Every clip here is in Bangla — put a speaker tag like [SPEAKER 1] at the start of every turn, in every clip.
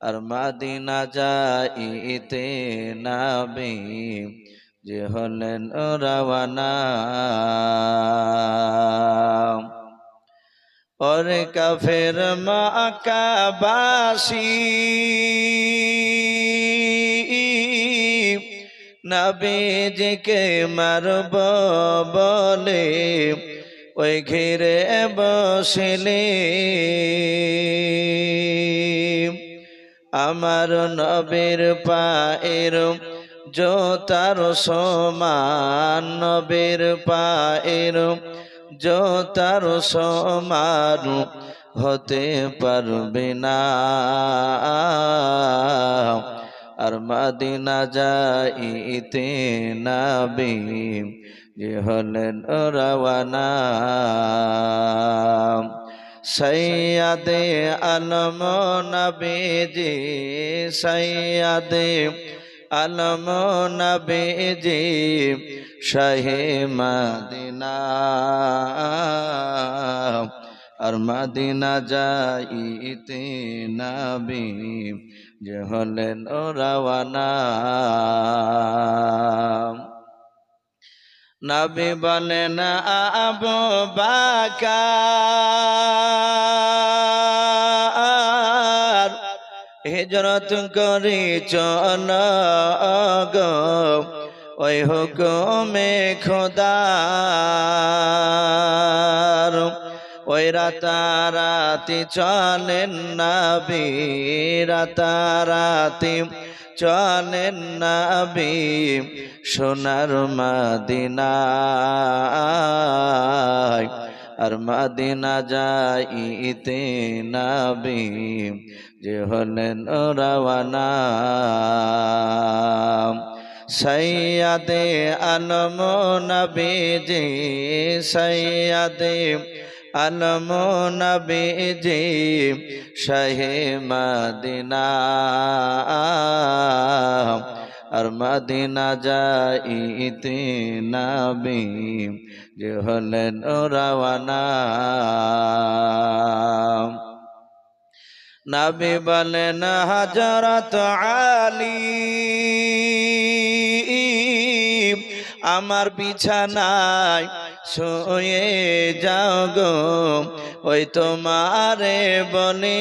[SPEAKER 1] আর মাদিনা যাইতে নাবি যে হলেন রওয়ানা। ওরে কাফের মাকাবাসী নবীজিকে মারব বলে ওই ঘিরে বসলে। আমার নবীর পায়ের জোতার সমান, নবীর পায়ের জোতার সমান হতে পারবে না। আর মাদিনা যাইতে নাবি, যে হলেন রওয়ানা। সৈয়াদে আলম নবীজি, সৈয়াদে আলম নবীজি, শাহে মদিনা। আর মদিনা যাইতে নবী, যে হলেন রওয়ানা নবী বলেন আবু বাকার হিজরত করি চল গো? ওই হুকুমে খোদার ওই রাতারাতি চলেন নবী রাতারাতি চলেন নবী সোনার মাদিনায়, আর মাদিনা যাইতে নাবি যে হলেন রওয়ানা। সৈয়াদে আলম নবীজি সৈয়াদে আলম নবীজি শাহে মদিনা। আর মদিনা যাইতে নাবি যে হলেন রওয়ানা। নবী বলেন হজরত আলী, আমার বিছানায় শুয়ে যাও গো, ওই তোমারে বলে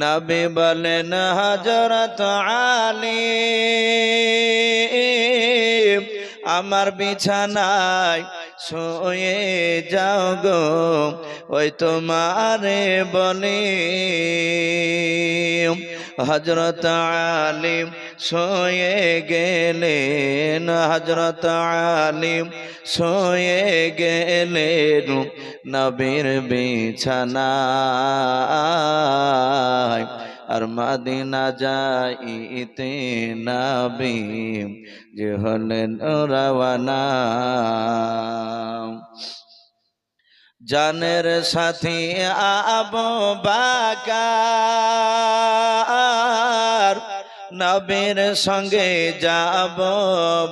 [SPEAKER 1] নবী বলেন হজরত আলী, আমার বিছানায় শুয়ে যাও গো, ওই তোমারে বলে হজরত আলিম শুয়ে গেলেন হজরত আলিম শুয়ে গেলেন নবীর বিছানায়। আর মাদিনা যাইতে নবী যে হলেন রওয়ানা। জানের সাথী আবু বাকার নবীর সঙ্গে যাব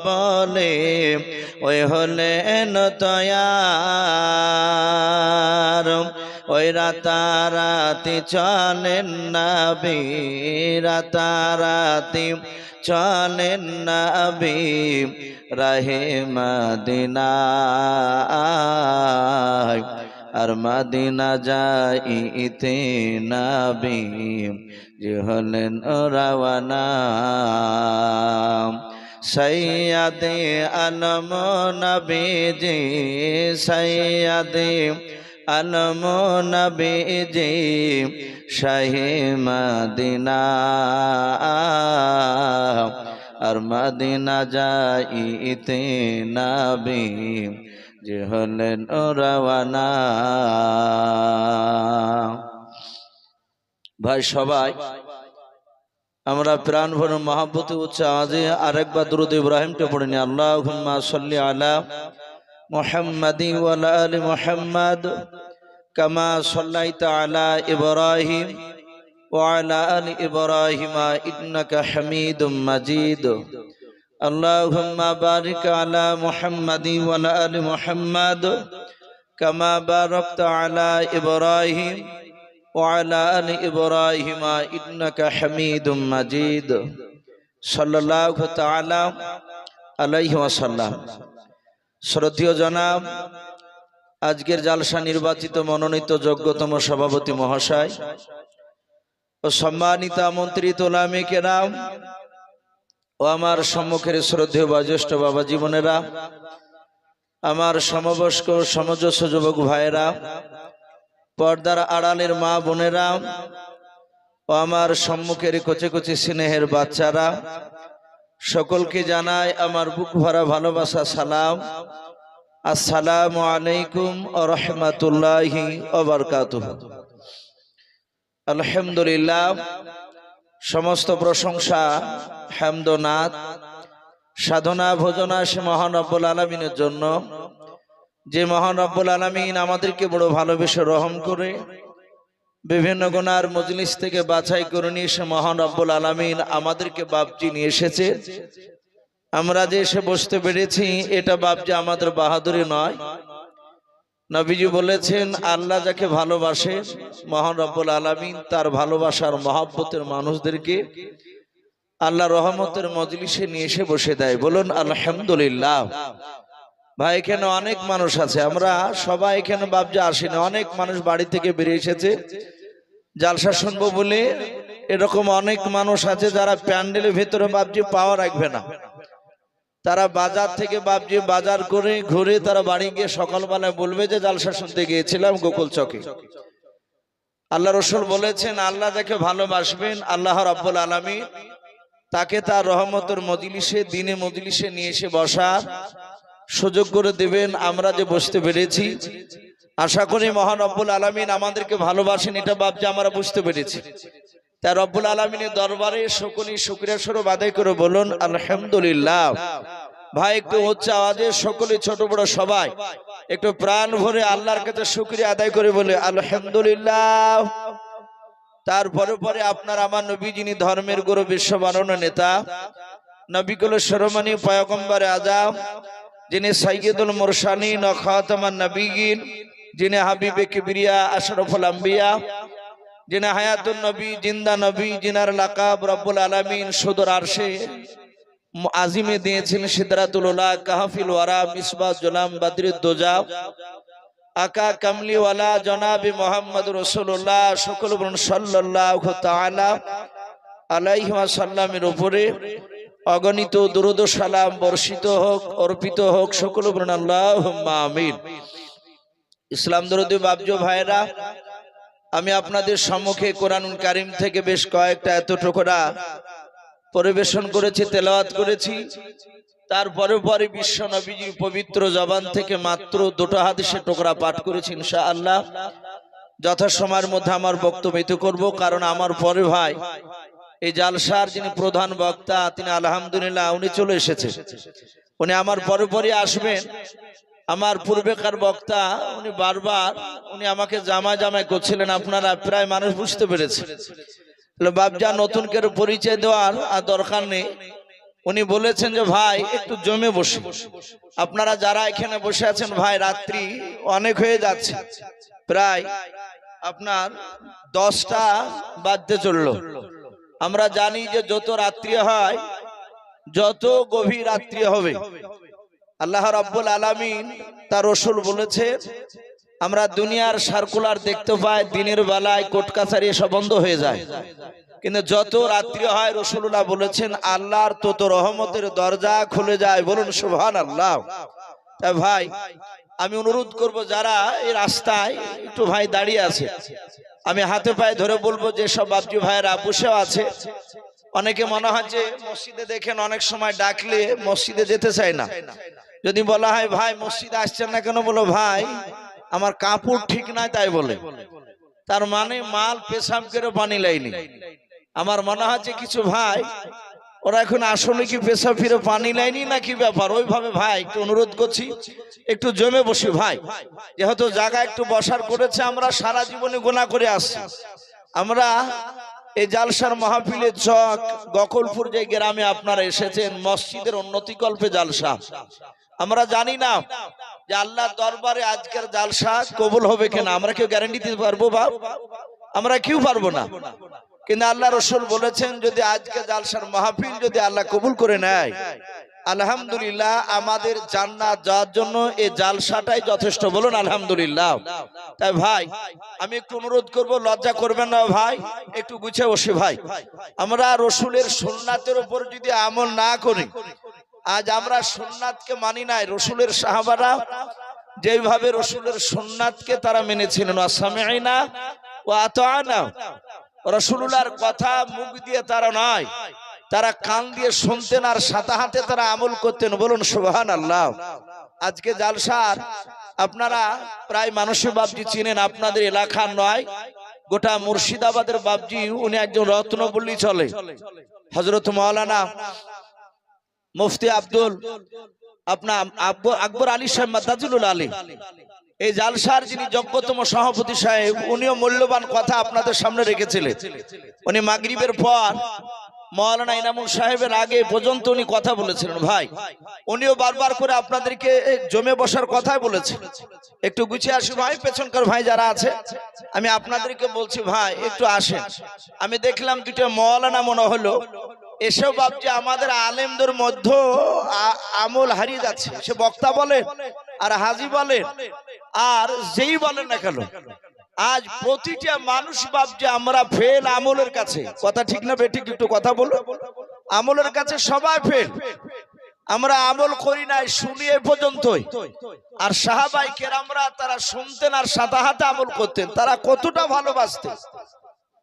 [SPEAKER 1] বলে, ওই হলেন তয়ার। ওই রাতারাতি চলেন নবী, রাতারাতি চলেন নবী, রাহে মদিনা আর মদিনা যাইতে নবী যে হলেন রওয়ানা। সৈয়াদে আলম নবীজি সৈয়াদে আলম নবীজি, শাহে মদিনা। আর মদিনা যাইতে নবী যে হলেন রওয়ানা। ভাই, সবাই, আমরা প্রাণ ভরে মহাব্বতে উচ্চ আজে আরেকবার দ্রুত ইব্রাহিমটা পড়ে নি আল্লাহ সাল্লি আলা মোহাম্মদি ওয়ালা আলী মোহাম্মদ কামা সাল্লাই আলা ইব্রাহিম ওয়ালা আলী ইব্রাহিমা ইন্নাকা হামিদ মাজিদ। اللهم بارك على محمد وعلى آل محمد كما باركت على إبراهيم وعلى آل إبراهيم إنك حميد مجيد صلى الله تعالى عليه وسلم শ্রদ্ধীয় জনাব আজকের জালসা নির্বাচিত মনোনীত যোগ্যতম সভাপতি মহাশয় ও সম্মানিত আমন্ত্রিত ওলামে কেরাম ও আমার সম্মুখের শ্রদ্ধেয় বা জ্যেষ্ঠ বাবা জীবনেরা, আমার সমবয়স্ক সমজস্ব যুবক ভাইয়েরা, পর্দার আড়ালের মা বোনেরা, ও আমার সম্মুখের কচে কচে স্নেহের বাচ্চারা, সকলকে জানাই আমার বুক ভরা ভালোবাসা, সালাম। আসসালামু আলাইকুম রহমতুল্লাহি ওবরকাতুহ আলহামদুলিল্লাহ, সমস্ত প্রশংসা হেমদনাথ, সাধনা ভোজনা সে মহান রব্বুল আলমিনের জন্য। যে মহান রব্বুল আলমিন আমাদেরকে বড় ভালোবেসে রহম করে, বিভিন্ন গুনার মজলিস থেকে বাছাই করে নিয়ে সে মহান রব্বুল আলমিন আমাদেরকে বাপজি নিয়ে এসেছে। আমরা যে এসে বসতে পেরেছি, এটা বাপজি আমাদের বাহাদুরি নয়। নবীজি বলেছেন, আল্লাহ যাকে ভালোবাসে, মহান রব্বুল আলমিন তার ভালোবাসার মহাব্বতের মানুষদেরকে আল্লাহ রহমতের মজলিসে নিয়ে এসে বসে দেয়। বলুন, আলহামদুলিল্লাহ। ভাই এখানে অনেক মানুষ আছে? আমরা সবাই এখানে বাবজা আসি না অনেক মানুষ বাড়ি থেকে বেরিয়ে এসেছে। জালসা শুনব বলে এরকম অনেক মানুষ আছে যারা প্যান্ডেলের ভেতরে বাবজি পাওয়া রাখবে না। তারা বাজার থেকে বাবজি বাজার করে ঘুরে তারা বাড়ি গিয়ে সকালবেলায় বলবে যে, জালসা শুনতে গিয়েছিলাম গোকুল চকে। আল্লাহ রসুল বলেছেন, আল্লাহ যাকে ভালোবাসবেন, আল্লাহ রাব্বুল আলমী তাকে তার রহমতের মজলিসে, দিনে মজলিসে নিয়ে এসে বসার সুযোগ করে দেবেন। আমরা যে বসতে পেরেছি। আশা করি মহান রব্বুল আলমিন আমাদেরকে ভালোবাসেন, এটা ভাবছে আমরা বুঝতে পেরেছি। তা রব্বুল আলমিনের দরবারে সকলেই শুক্রিয়া স্বরূপ আদায় করে বলুন, আলহামদুলিল্লাহ। ভাই, একটু হচ্ছে আওয়াজে সকলে, ছোট বড় সবাই, একটু প্রাণ ভরে আল্লাহর কাছে শুক্রিয়া আদায় করে বলে, আলহামদুলিল্লাহ। তারপরে পরে আপনার আমার নবী যিনি ধর্মের গুরু বিশ্ব মানন নেতা নবীকুল সরমানি পয়গম্বর আজাম, যিনি সাইয়দুল মুরসালিন নখাতমান নবীগিন যিনি হাবিবে কিবরিয়া, আশরাফুল আম্বিয়া, যিনি হায়াতুল নবী, জিন্দা নবী জিনার লাকাব রব্বুল আলামিন সুদর আরশে আজিমে দিয়েছেন সিদরাতুল্লাহ কাহাফিল ওয়ারা, মিসবাহ, জুলাম, বাদরুদ দোজা আকা কামলিওয়ালা জনাবি মোহাম্মদ রসুল্লাহ সকল বলুন সাল্লাহ তাআলা আলাইহি সাল্লামের উপরে। অগণিত দুরুদ সালাম বর্ষিত হোক, অর্পিত হোক সকল বলুন আল্লাহ আমিন। ইসলাম দরুদি বাবজো ভাইরা আমি আপনাদের সম্মুখে কোরআনুল কারিম থেকে বেশ কয়েকটা এত টোকরা পরিবেশন করেছি, তেলাওয়াত করেছি। তারপরে পরে বিশ্ব নবীজির পবিত্র জবান থেকে মাত্র দুটো হাদিসের টোকরা পাঠ করেছি ইনশা আল্লাহ যথাসময়ের মধ্যে আমার বক্তব্য এতে করব, কারণ আমার পরে ভাই, এই জালসার যিনি প্রধান বক্তা, তিনি আলহামদুলিল্লাহ উনি চলে এসেছে। উনি আমার পরে পরে আসবেন। আমার পূর্বেকার বক্তা, উনি বারবার, উনি আমাকে জামায় জামাই করছিলেন, আপনারা প্রায় মানুষ বুঝতে পেরেছে বাবজা নতুন করে পরিচয় দেওয়ার আর দরকার নেই। উনি বলেছেন যে, ভাই, একটু জমে বসে। আপনারা যারা এখানে বসে আছেন, ভাই, রাত্রি অনেক হয়ে যাচ্ছে। প্রায় আপনার দশটা বাজতে চলল। আমরা জানি যে, যত রাত্রি হয়, যত গভীর রাত্রি হবে, আল্লাহ রাব্বুল আলামিন তার রসুল বলেছে, আমরা দুনিয়ার সার্কুলার দেখতে পাই, দিনের বেলায় কোর্ট কাছারি এসব বন্ধ হয়ে যায়। কিন্তু যত রাত্রি হয় রসুল্লাহ বলেছেন, আল্লাহর তত রহমতের দরজা খুলে যায়। বলুন সুবহান আল্লাহ তা ভাই, আমি অনুরোধ করব, যারা এই রাস্তায় একটু ভাই দাঁড়িয়ে আছে, আমি হাতে পায়ে ধরে বলব, যে সব বাবজি ভাইয়েরা বসেও আছে, অনেকে মনে হয় যে মসজিদে দেখেন অনেক সময় ডাকলে মসজিদে যেতে চায় না। যদি বলা হয়, ভাই, মসজিদে আসছেন না কেন? বলো, ভাই, আমার কাপড় ঠিক নাই, তাই বলে। তার মানে মাল পেশাব করে পানি লাইনি। আমার মনে হচ্ছে কিছু ভাই, ওরা এখন আসলে কি পেশা ফিরে পানি লাইনি না কি ব্যাপার? ওইভাবে ভাই, একটু অনুরোধ করছি, একটু জমে বসি ভাই। যেহেতু জায়গা একটু বসার করেছে, আমরা সারা জীবনে গোনা করে আসছি। আমরা এই জালসার মাহফিলের চক, গকলপুর যে গ্রামে আপনারা এসেছেন, মসজিদের উন্নতিকল্পে জালসা। আমরা জানি না যে আল্লাহ দরবারে আজকের জালসা কবুল হবে কিনা। আমরা কেউ গ্যারান্টি দিতে পারব বা আমরা কেউ পারব না। কিন্তু আল্লাহ রসুল বলেছেন, যদি আজকে জালসার মাহফিল যদি আল্লাহ কবুল করে নেয়, আলহামদুলিল্লাহ আমাদের জান্নাত যাওয়ার জন্য এই জালসাটাই যথেষ্ট বলুন আলহামদুলিল্লাহ। তাই ভাই, আমি একটু অনুরোধ করব, লজ্জা করবেন না ভাই, একটু গুছে বসে ভাই। আমরা রসুলের সোননাথের উপর যদি আমল না করি, আজ আমরা সোননাথকে মানি নাই, রসুলের সাহাবারা যেভাবে রসুলের সোননাথকে তারা মেনেছিলেন আসামে ও আত আনা রসুল্লাহর কথা, মুখ দিয়ে তারা নয় তারা কান দিয়ে শুনতেন আর সাথে হাতে তারা আমল করতেন। বলুন সুবহান আল্লাহ আজকে জালসার, আপনারা প্রায় মানুষের বাবজি চিনেন, আপনাদের এলাকার নয়, গোটা মুর্শিদাবাদের বাবজি উনি একজন রত্ন বললি চলে। হজরত মৌলানা মুফতি আব্দুল আপনার আকবর আলী সাহেব মাদাজুল আলী এই জালসার যিনি যোগ্যতম সভাপতি সাহেব, উনিও মূল্যবান কথা আপনাদের সামনে রেখেছিলেন। উনি মাগরিবের পর মৌলানা ইনামুল সাহেবের আগে পর্যন্ত উনি কথা বলেছিলেন। ভাই, উনিও বারবার করে আপনাদেরকে জমে বসার কথাই বলেছেন। একটু গুছিয়ে আসি ভাই, পেছনকার ভাই যারা আছে, আমি আপনাদেরকে বলছি, ভাই, একটু আসেন। আমি দেখলাম দুটো মৌলানা মনে হলো। এসব ভাবছি আমাদের আলেমদের মধ্যে আমল হারিয়ে যাচ্ছে। সে বক্তা বলেন আর হাজি বলেন আর যেই বলেন না কেন, আজ প্রতিটা মানুষ ভাবছে আমরা ফেল আমলের কাছে। কথা ঠিক না বেঠিক একটু কথা বলো। আমলের কাছে সবাই ফেল আমরা আমল করি নাই শুনি এ পর্যন্তই। আর সাহাবাই কেরামরা তারা শুনতেন আর সাদা হাতে আমল করতেন। তারা কতটা ভালোবাসতেন।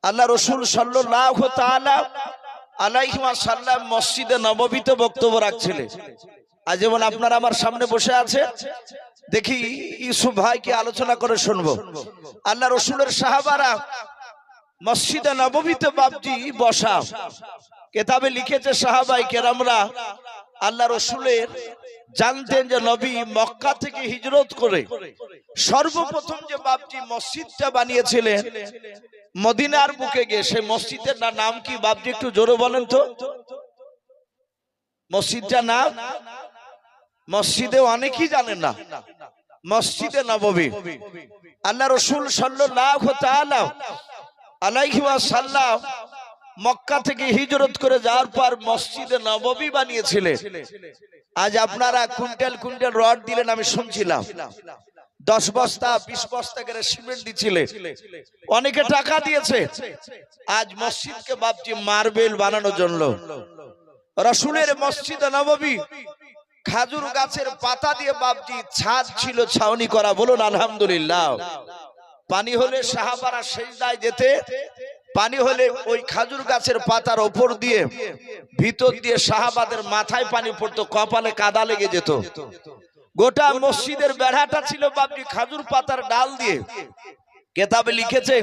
[SPEAKER 1] আল্লাহ রসুল সাল্লাহ তাআলা আলাইহি সাল্লাম মসজিদে নববীতে বক্তব্য রাখছিলেন। আজ যেমন আপনারা আমার সামনে বসে আছে, দেখি ইউসুফ ভাইকে আলোচনা করে শুনব। আল্লাহ রসুলের সাহাবারা মসজিদে নববীতে বাপজি বসা। কেতাবে লিখেছে সাহাবাই কেরামরা, আল্লাহ রসুলের জানতেন যে নবী মক্কা থেকে হিজরত করে সর্বপ্রথম যে বাবজি মসজিদটা বানিয়েছিলেন, মদিনার বুকে গিয়ে, সেই মসজিদের নাম কি? বাবজি একটু জোরে বলেন তো। মসজিদটা নাম মসজিদে অনেকেই জানেন না। মসজিদে নববী। আল্লাহ রসুল তাআলা আলাইহি ওয়াসাল্লাম মক্কা থেকে হিজরত করে যাওয়ার পর মসজিদে নববী বানিয়েছিলেন। আজ আপনারা কুইন্টাল কুইন্টাল রড দিলেন, আমি শুনছিলাম। দশ বস্তা, বিশ বস্তা করে সিমেন্ট দিচ্ছিলেন অনেকে টাকা দিয়েছে। আজ মসজিদকে ভাবছি মার্বেল বানানোর জন্য। রসুলের মসজিদে নববী, খাজুর গাছের পাতা দিয়ে বাবজি ছাদ ছিল, ছাউনি করা। বলুন, আলহামদুলিল্লাহ। পানি হলে সাহাবারা সেজদায় যেতে। পানি হলে ওই খাজুর গাছের পাতার ওপর দিয়ে, ভিতর দিয়ে সাহাবাদের মাথায় পানি পড়তো, কপালে কাদা লেগে যেত। গোটা মসজিদের বেড়াটা ছিল বাবজি খাজুর পাতার ডাল দিয়ে। কেতাবে লিখেছে,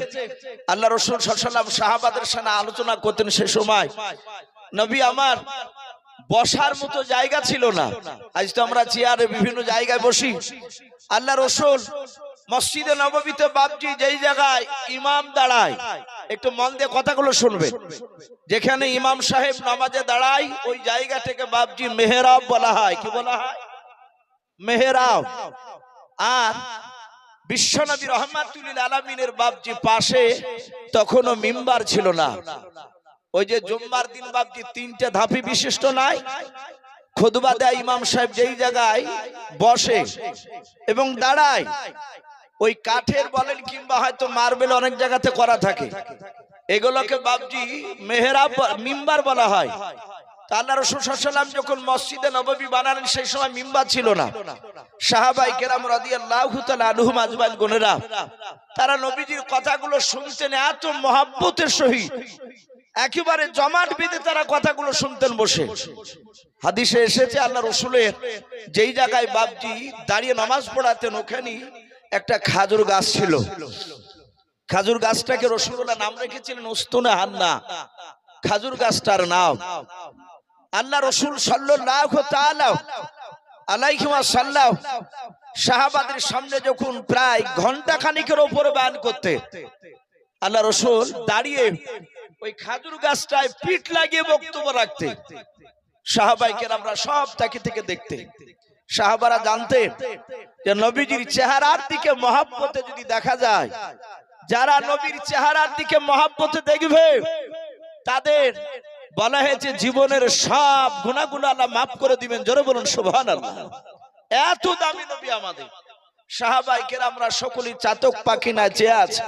[SPEAKER 1] আল্লাহ রসুল সাল্লাম সাহাবাদের সাথে আলোচনা করতেন সে সময়, নবী আমার, বসার মতো জায়গা ছিল না। আজ তো আমরা চেয়ারে বিভিন্ন জায়গায় বসি। আল্লাহ রসুল মসজিদে নববীতে বাবজি যেই জায়গায় ইমাম দাঁড়ায়, একটু মন দিয়ে কথাগুলো শুনবে। যেখানে ইমাম সাহেব নামাজে দাঁড়ায়, ওই জায়গা থেকে বাবজি মেহরাব বলা হয়। কি বলা হয়? মেহরাব। আর বিশ্বনবী রহমাতুল্লিল আলমিনের বাবজি পাশে তখনও মিম্বার ছিল না। ওই যে জুম্মার দিন বাবজি তিনটে ধাপি বিশিষ্ট নাই। খুদবা দেয় ইমাম সাহেব যেই জায়গায় বসে এবং দাঁড়ায়। ওই কাঠের বলেন কিংবা হয়তো মার্বেল অনেক জায়গাতে করা থাকে। এগুলোকে বাবজি মেহরাব মিম্বার বলা হয়। আল্লাহ যখন মসজিদে সেই সময় ছিল না। সাহাবাই তারা নবীজির কথাগুলো শুনতেন, এত মহাব্বতের একেবারে জমাট বেঁধে তারা কথাগুলো শুনতেন বসে। হাদিসে এসেছে, আল্লাহ রসুলের যেই জায়গায় বাবজি দাঁড়িয়ে নামাজ পড়াতেন ওখানে একটা খাজুর গাছ ছিল। খাজুর গাছটাকে রসুল্লাহ নাম রেখেছিলেন উস্তুনে হান্না খাজুর গাছটার নাম। আল্লাহ রসুল তাআলা সাহাবাদের সামনে যখন প্রায় ঘণ্টা খানিকের উপরে বান করতে, আল্লাহ রসুল দাঁড়িয়ে ওই খাজুর গাছটায় পিঠ লাগিয়ে বক্তব্য রাখতে সাহাবাইকের আমরা সব তাকে থেকে দেখতে, সাহাবারা জানতেন যে নবীজির চেহারার দিকে মহাব্বতে যদি দেখা যায়, যারা নবীর চেহারার দিকে মহাব্বতে দেখবে, তাদের বলা হয়েছে জীবনের সব গুণাগুলো আল্লাহ মাফ করে দিবেন। জোরে বলুন সুবহান এত দামি নবী আমাদের। সাহাবাইকের আমরা সকলেই চাতক পাখি না চেয়ে আছে।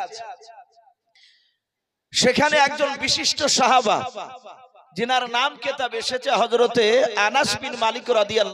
[SPEAKER 1] সেখানে একজন বিশিষ্ট সাহাবা, যিনার নাম কেতাব এসেছে হজরতে আনাস বিন মালিক রাদিয়াল্লাহু